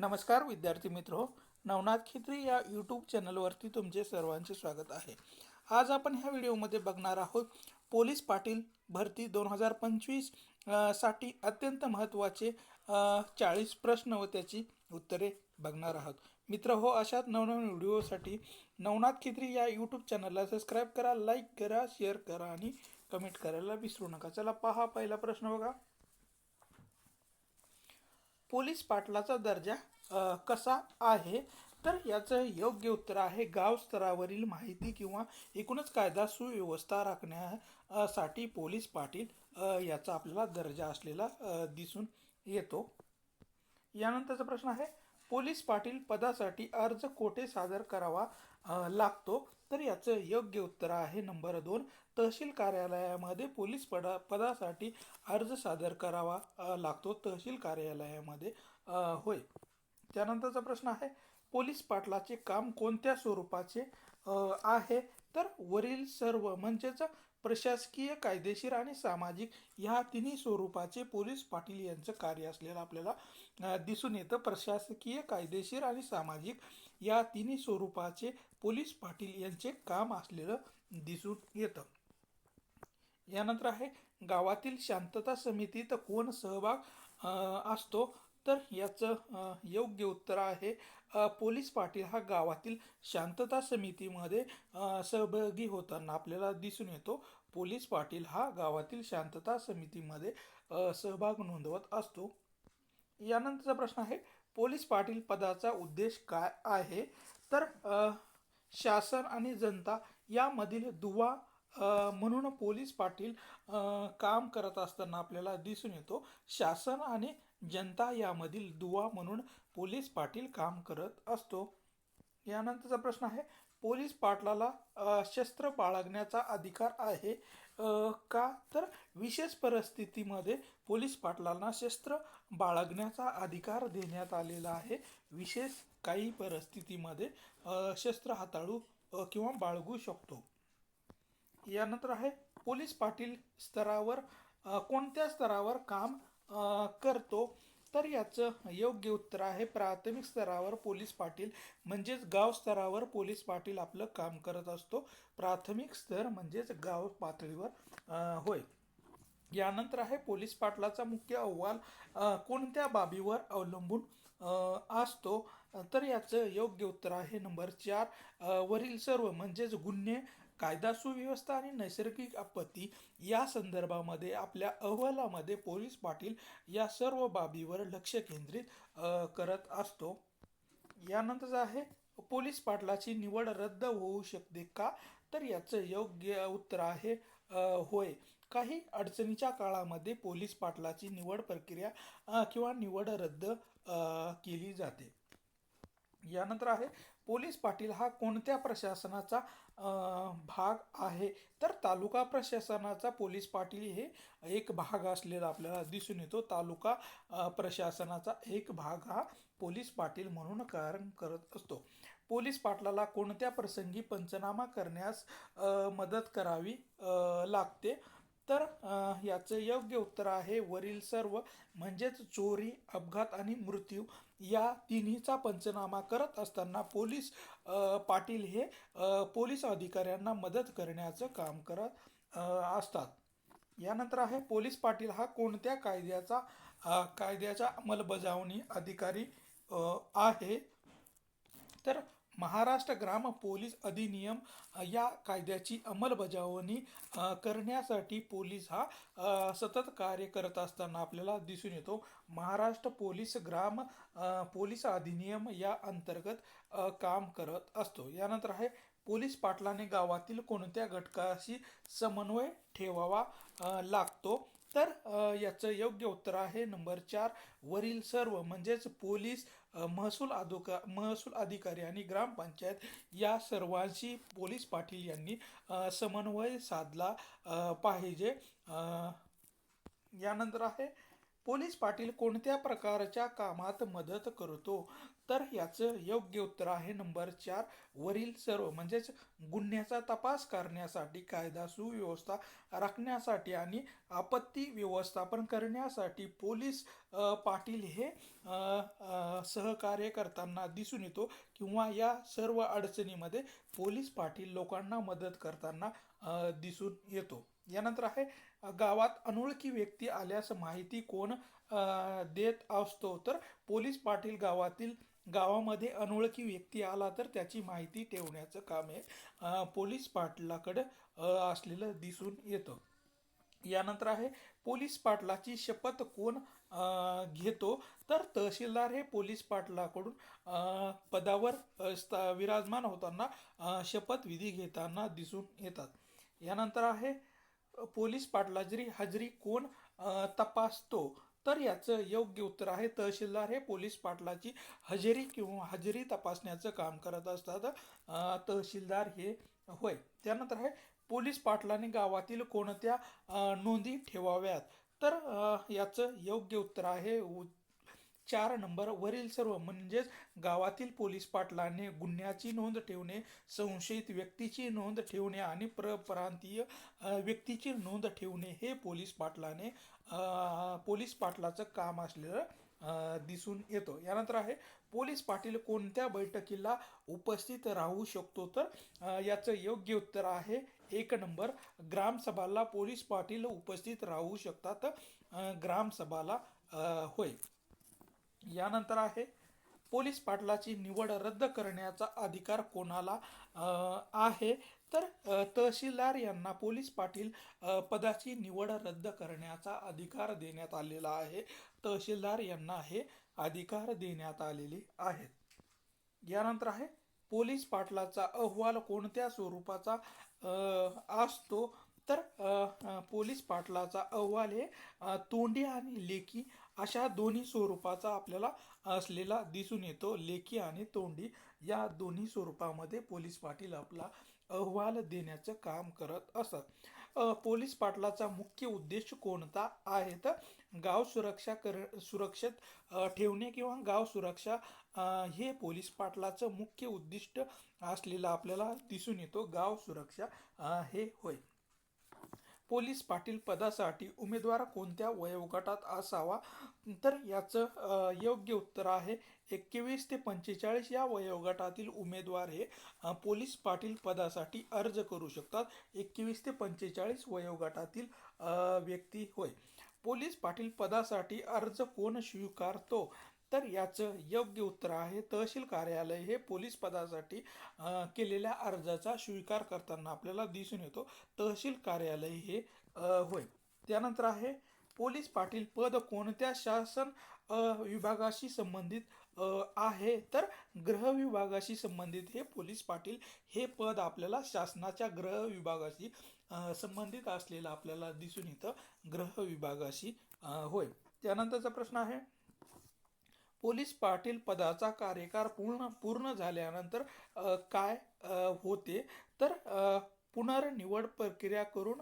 नमस्कार विद्यार्थी मित्र. नवनाथ खित्री या यूट्यूब चॅनलवरती तुमचे सर्वांचे स्वागत आहे. आज आपण ह्या व्हिडिओमध्ये बघणार आहोत पोलीस पाटील भरती दोन हजार पंचवीससाठी अत्यंत महत्त्वाचे चाळीस प्रश्न व त्याची उत्तरे बघणार आहोत. मित्र हो अशाच नवनवीन व्हिडिओसाठी नवनाथ खित्री या यूट्यूब चॅनलला सबस्क्राईब करा लाईक करा शेअर करा आणि कमेंट करायला विसरू नका. चला पहा पहिला प्रश्न बघा. पोलीस पाटलाचा दर्जा कसा आहे? तर याचं योग्य उत्तर आहे गाव स्तरावरील माहिती किंवा एकूणच कायदा सुव्यवस्था राखण्यासाठी पोलीस पाटील याचा आपल्याला दर्जा असलेला दिसून येतो. यानंतरचा प्रश्न आहे पोलीस पाटील पदासाठी अर्ज कोठे सादर करावा लागतो? तर याचं योग्य उत्तर आहे नंबर दोन. तहसील कार्यालयामध्ये पोलीस पदा पदासाठी अर्ज सादर करावा लागतो. तहसील कार्यालयामध्ये होय. त्यानंतरचा प्रश्न आहे पोलीस पाटलाचे काम कोणत्या स्वरूपाचे आहे? तर वरील सर्व म्हणजेच प्रशासकीय कायदेशीर आणि सामाजिक ह्या तिन्ही स्वरूपाचे पोलीस पाटील यांचं कार्य असलेलं आपल्याला दिसून येतं. प्रशासकीय कायदेशीर आणि सामाजिक या तिन्ही स्वरूपाचे पोलीस पाटील यांचे काम असलेलं दिसून येतं. यानंतर आहे गावातील शांतता समितीत कोण सहभाग असतो? तर याचं योग्य उत्तर आहे पोलीस पाटील हा गावातील शांतता समितीमध्ये सहभागी होताना आपल्याला दिसून येतो. पोलीस पाटील हा गावातील शांतता समितीमध्ये सहभाग नोंदवत असतो. यानंतरचा प्रश्न आहे पोलीस पाटील पदाचा उद्देश काय आहे? तर शासन आणि जनता यामधील दुवा म्हणून पोलीस पाटील काम करत असताना आपल्याला दिसून येतो. शासन आणि जनता यामधील दुवा म्हणून पोलीस पाटील काम करत असतो. यानंतरचा प्रश्न आहे पोलीस पाटलाला शस्त्र बाळगण्याचा अधिकार आहे का? तर विशेष परिस्थितीमध्ये पोलीस पाटलांना शस्त्र बाळगण्याचा अधिकार देण्यात आलेला आहे. विशेष काही परिस्थितीमध्ये शस्त्र हाताळू किंवा बाळगू शकतो. यानंतर आहे पोलीस पाटील स्तरावर कोणत्या स्तरावर काम करतो तर याचं योग्य उत्तर आहे प्राथमिक स्तरावर पोलीस पाटील म्हणजेच गाव स्तरावर पोलीस पाटील आपलं काम करत असतो. प्राथमिक स्तर म्हणजेच गाव पातळीवर होय. यानंतर आहे पोलीस पाटलाचा मुख्य अहवाल कोणत्या बाबीवर अवलंबून असतो? तर याचं योग्य उत्तर आहे नंबर चार वरील सर्व म्हणजेच गुन्हे कायदा सुव्यवस्था आणि नैसर्गिक आपत्ती या संदर्भामध्ये आपल्या अहवालामध्ये पोलीस पाटील या सर्व बाबीवर लक्ष केंद्रित करत असतो. यानंतर आहे पोलीस पाटलाची निवड रद्द होऊ शकते का? तर याचं योग्य उत्तर आहे होय. काही अडचणीच्या काळामध्ये पोलीस पाटलाची निवड प्रक्रिया किंवा निवड रद्द केली जाते. यानंतर आहे पोलीस पाटील हा कोणत्या प्रशासनाचा भाग आहे? तर तालुका प्रशासनाचा पोलीस पाटील हे एक भाग असलेला आपल्याला दिसून येतो. तालुका प्रशासनाचा एक भाग हा पोलीस पाटील म्हणून कारण करत असतो. पोलीस पाटलाला कोणत्या प्रसंगी पंचनामा करण्यास मदत करावी लागते? तर याचं योग्य उत्तर आहे वरील सर्व म्हणजेच चोरी अपघात आणि मृत्यू या तिन्हीचा पंचनामा करत असताना पोलीस पाटील हे पोलीस अधिकाऱ्यांना मदत करण्याचं काम करत असतात. यानंतर आहे पोलीस पाटील हा कोणत्या कायद्याचा कायद्याच्या कायद्याचा अंमलबजावणी अधिकारी आहे? तर महाराष्ट्र ग्राम पोलीस अधिनियम या कायद्याची अंमलबजावणी करण्यासाठी पोलीस हा सतत कार्य करत असताना आपल्याला दिसून येतो. महाराष्ट्र पोलीस ग्राम पोलीस अधिनियम या अंतर्गत काम करत असतो. यानंतर आहे पोलीस पाटलाने गावातील कोणत्या घटकाशी समन्वय ठेवावा लागतो? तर याचं योग्य उत्तर आहे नंबर चार वरील सर्व म्हणजेच पोलीस महसूल अधिका महसूल अधिकारी आणि ग्रामपंचायत या सर्वांशी पोलीस पाटील यांनी समन्वय साधला पाहिजे. यानंतर आहे पोलीस पाटील कोणत्या प्रकारच्या कामात मदत करतो? तर याचं योग्य उत्तर आहे नंबर चार वरील सर्व म्हणजेच गुन्ह्याचा तपास करण्यासाठी कायदा सुव्यवस्था राखण्यासाठी आणि आपत्ती व्यवस्थापन करण्यासाठी पोलीस पाटील हे सहकार्य करताना दिसून येतो किंवा या सर्व अडचणीमध्ये पोलीस पाटील लोकांना मदत करताना दिसून येतो. यानंतर आहे गावात अनोळखी व्यक्ती आल्यास माहिती कोण देत असतो? तर पोलीस पाटील गावातील गावामध्ये अनोळखी व्यक्ती आला तर त्याची माहिती ठेवण्याचं काम हे पोलीस पाटलाकडं असलेलं दिसून येतं. यानंतर आहे पोलीस पाटलाची शपथ कोण घेतो? तर तहसीलदार हे पोलीस पाटलाकडून पदावर स्था- विराजमान होताना शपथविधी घेताना दिसून येतात. यानंतर आहे पोलीस पाटलाजरी हजरी कोण तपासतो? तर याचं योग्य उत्तर आहे तहसीलदार हे पोलीस पाटलाची हजेरी किंवा हजेरी तपासण्याचं काम करत असतात. तहसीलदार हे होय. त्यानंतर आहे पोलीस पाटलाने गावातील कोणत्या नोंदी ठेवाव्यात? तर याचं योग्य उत्तर आहे चार नंबर वरील सर्व म्हणजेच गावातील पोलीस पाटलाने गुन्ह्याची नोंद ठेवणे संशयित व्यक्तीची नोंद ठेवणे आणि परप्रांतीय व्यक्तीची नोंद ठेवणे हे पोलीस पाटलाने पोलीस पाटलाचं काम असलेलं दिसून येतो. यानंतर आहे पोलीस पाटील कोणत्या बैठकीला उपस्थित राहू शकतो? तर याचं योग्य उत्तर आहे एक नंबर ग्रामसभाला पोलीस पाटील उपस्थित राहू शकतात. ग्रामसभाला होय. यानंतर आहे पोलीस पाटलाची निवड रद्द करण्याचा अधिकार कोणाला आहे? तर तहसीलदार यांना पोलीस पाटील पदाची निवड रद्द करण्याचा अधिकार देण्यात आलेला आहे. तहसीलदार यांना हे अधिकार देण्यात आलेले आहेत. यानंतर आहे पोलीस पाटलाचा अहवाल कोणत्या स्वरूपाचा असतो? तर पोलीस पाटलाचा अहवाल हे तोंडी आणि लेखी अशा दोन्ही स्वरूपाचा आपल्याला असलेला दिसून येतो. लेखी आणि तोंडी या दोन्ही स्वरूपामध्ये पोलीस पाटील आपला अहवाल देण्याचं काम करत असत. पोलीस पाटलाचा मुख्य उद्देश कोणता आहे? तर गाव सुरक्षा कर सुरक्षित ठेवणे किंवा गाव सुरक्षा हे पोलीस पाटलाचं मुख्य उद्दिष्ट असलेलं आपल्याला दिसून येतो. गाव सुरक्षा हे होय. पोलीस पाटील पदासाठी उमेदवार कोणत्या वयोगटात असावा? तर याचं योग्य उत्तर आहे एकवीस ते पंचेचाळीस या वयोगटातील उमेदवार हे पोलीस पाटील पदासाठी अर्ज करू शकतात. एकवीस ते पंचेचाळीस वयोगटातील व्यक्ती होय. पोलीस पाटील पदासाठी अर्ज कोण स्वीकारतो? तर याचं योग्य उत्तर आहे. तहसील कार्यालय हे पोलीस पदासाठी केलेल्या अर्जाचा स्वीकार करताना आपल्याला दिसून येतो. तहसील कार्यालय हे होय. त्यानंतर आहे पोलीस पाटील पद कोणत्या शासन विभागाशी संबंधित आहे? तर गृह विभागाशी संबंधित हे पोलीस पाटील हे पद आपल्याला शासनाच्या गृह विभागाशी संबंधित असलेलं आपल्याला दिसून येतं. गृह विभागाशी होय. त्यानंतरचा प्रश्न आहे पोलीस पाटील पदाचा कार्यकाळ पूर्ण पूर्ण झाल्यानंतर काय होते? तर पुनर्निवड प्रक्रिया करून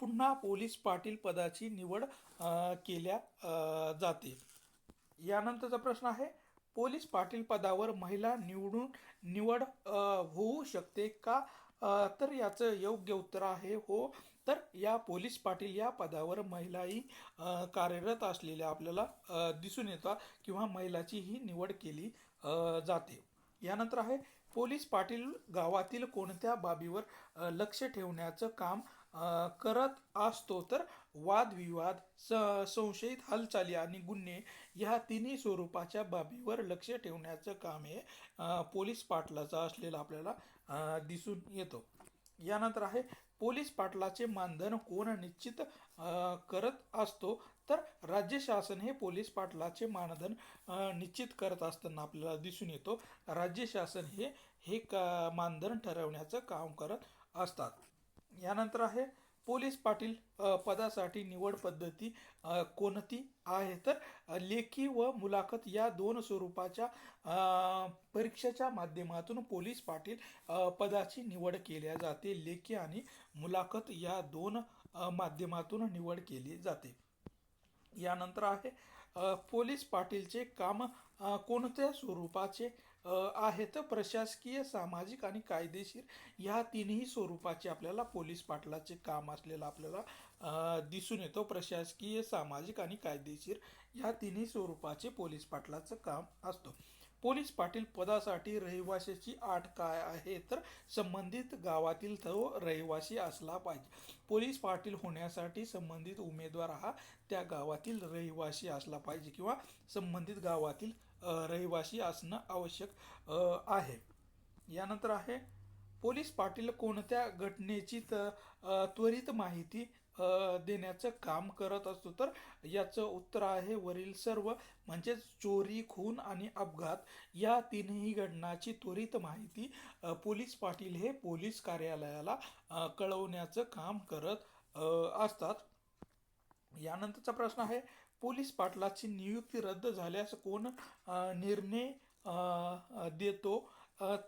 पुन्हा पोलीस पाटील पदाची निवड केल्या जाते. यानंतरचा प्रश्न आहे पोलीस पाटील पदावर महिला निवडून निवड होऊ शकते का? तर याचं योग्य उत्तर आहे हो. तर या पोलीस पाटील या पदावर महिलाही कार्यरत असलेल्या आपल्याला दिसून येतात किंवा महिलाची ही निवड केली जाते. यानंतर आहे पोलीस पाटील गावातील कोणत्या बाबीवर लक्ष ठेवण्याचं काम करत असतो? तर वादविवाद स संशयित हालचाली आणि गुन्हे या तिन्ही स्वरूपाच्या बाबीवर लक्ष ठेवण्याचं काम हे पोलीस पाटलाचं असलेलं आपल्याला दिसून येतो. यानंतर आहे पोलीस पाटलाचे मानधन कोण निश्चित करत असतो? तर राज्य शासन हे पोलीस पाटलाचे मानधन निश्चित करत असताना आपल्याला दिसून येतो. राज्य शासन हे हे का मानधन ठरवण्याचं काम करत असतात. यानंतर आहे पोलीस पाटील पदासाठी निवड पद्धती कोणती आहे? तर लेखी व मुलाखत या दोन स्वरूपाच्या परीक्षेच्या माध्यमातून पोलीस पाटील पदाची निवड केल्या जाते. लेखी आणि मुलाखत या दोन माध्यमातून निवड केली जाते. यानंतर आहे पोलीस पाटीलचे काम कोणत्या स्वरूपाचे आहेत प्रशासकीय सामाजिक आणि कायदेशीर. या तिन्ही स्वरूपाचे आपल्याला पोलीस पाटलाचे काम असलेलं आपल्याला दिसून येतो. प्रशासकीय सामाजिक आणि कायदेशीर या तिन्ही स्वरूपाचे पोलीस पाटलाचं काम असतो. पोलीस पाटील पदासाठी रहिवाशाची आट काय आहे तर संबंधित गावातील तो रहिवासी असला पाहिजे. पोलीस पाटील होण्यासाठी संबंधित उमेदवार हा त्या गावातील रहिवासी असला पाहिजे किंवा संबंधित गावातील रहिवासी असणं आवश्यक आहे. यानंतर आहे पोलीस पाटील कोणत्या घटनेची त त्वरित माहिती देण्याचं काम करत असतो? तर याचं उत्तर आहे वरील सर्व म्हणजेच चोरी खून आणि अपघात या तीनही घटनाची त्वरित माहिती पोलीस पाटील हे पोलीस कार्यालयाला कळवण्याचं काम करत असतात. यानंतरचा प्रश्न आहे पोलीस पाटलाची नियुक्ती रद्द झाल्यास कोण निर्णय देतो?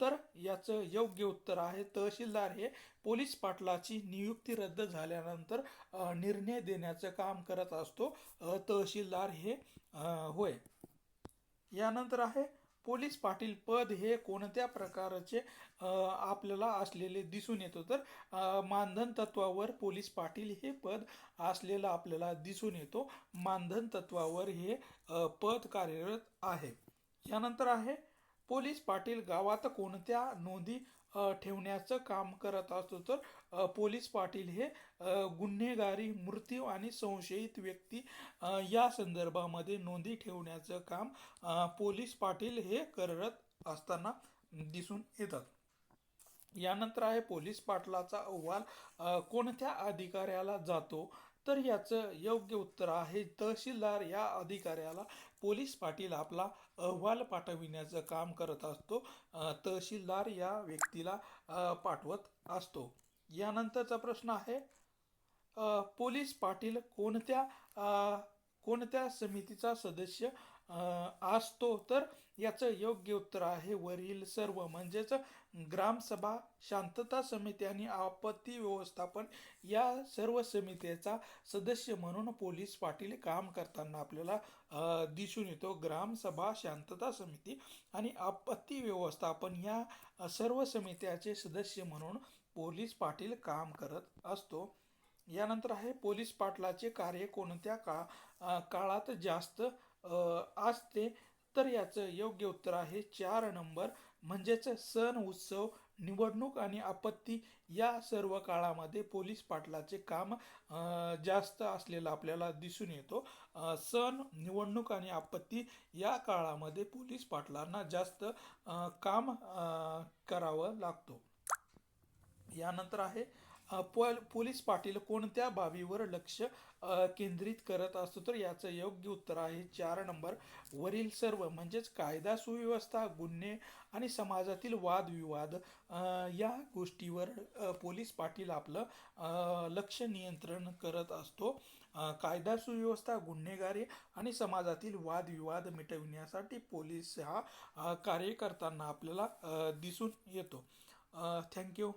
तर याचं योग्य उत्तर आहे तहसीलदार हे. पोलीस पाटलाची नियुक्ती रद्द झाल्यानंतर निर्णय देण्याचं काम करत असतो तहसीलदार हे होय. यानंतर आहे पोलीस पाटील पद हे कोणत्या प्रकारचे आपल्याला असलेले दिसून येतो? तर मानधन तत्वावर पोलीस पाटील हे पद असलेलं आपल्याला दिसून येतो. मानधन तत्वावर हे पद कार्यरत आहे. यानंतर आहे पोलीस पाटील गावात कोणत्या नोंदी ठेवण्याचं काम करत असतो? तर पोलीस पाटील हे गुन्हेगारी मृत्यू आणि संशयित व्यक्ती या संदर्भामध्ये नोंदी ठेवण्याचं काम पोलीस पाटील हे करत असताना दिसून येतात. यानंतर आहे पोलीस पाटलाचा अहवाल कोणत्या अधिकाऱ्याला जातो? तर याचं योग्य उत्तर आहे. तहसीलदार या अधिकाऱ्याला पोलीस पाटील आपला अहवाल पाठविण्याचं काम करत असतो. तहसीलदार या व्यक्तीला पाठवत असतो. यानंतरचा प्रश्न आहे पोलीस पाटील कोणत्या कोणत्या समितीचा सदस्य असतो. तर याचं योग्य उत्तर आहे वरील सर्व. म्हणजेच ग्रामसभा शांतता समिती आणि आपत्ती व्यवस्थापन या सर्व समितीचा सदस्य म्हणून पोलीस पाटील काम करताना आपल्याला दिसून येतो. ग्रामसभा शांतता समिती आणि आपत्ती व्यवस्थापन या सर्व समित्याचे सदस्य म्हणून पोलीस पाटील काम करत असतो. यानंतर आहे पोलीस पाटलाचे कार्य कोणत्या का काळात जास्त असते तर याचं योग्य उत्तर आहे चार नंबर. म्हणजेच सण उत्सव निवडणूक आणि आपत्ती या सर्व काळामध्ये पोलीस पाटलाचे काम जास्त असलेलं आपल्याला दिसून येतो. सण निवडणूक आणि आपत्ती या काळामध्ये पोलीस पाटलांना जास्त काम करावं लागतो. यानंतर आहे अ, पोल पोलीस पाटील कोणत्या बाबीवर लक्ष केंद्रित करत असतो? तर याचं योग्य उत्तर आहे चार नंबर. वरील सर्व म्हणजेच कायदा सुव्यवस्था गुन्हे आणि समाजातील वादविवाद या गोष्टीवर पोलीस पाटील आपलं लक्ष नियंत्रण करत असतो. कायदा सुव्यवस्था गुन्हेगारी आणि समाजातील वादविवाद मिटविण्यासाठी पोलीस हा कार्य करताना आपल्याला दिसून येतो. थँक्यू.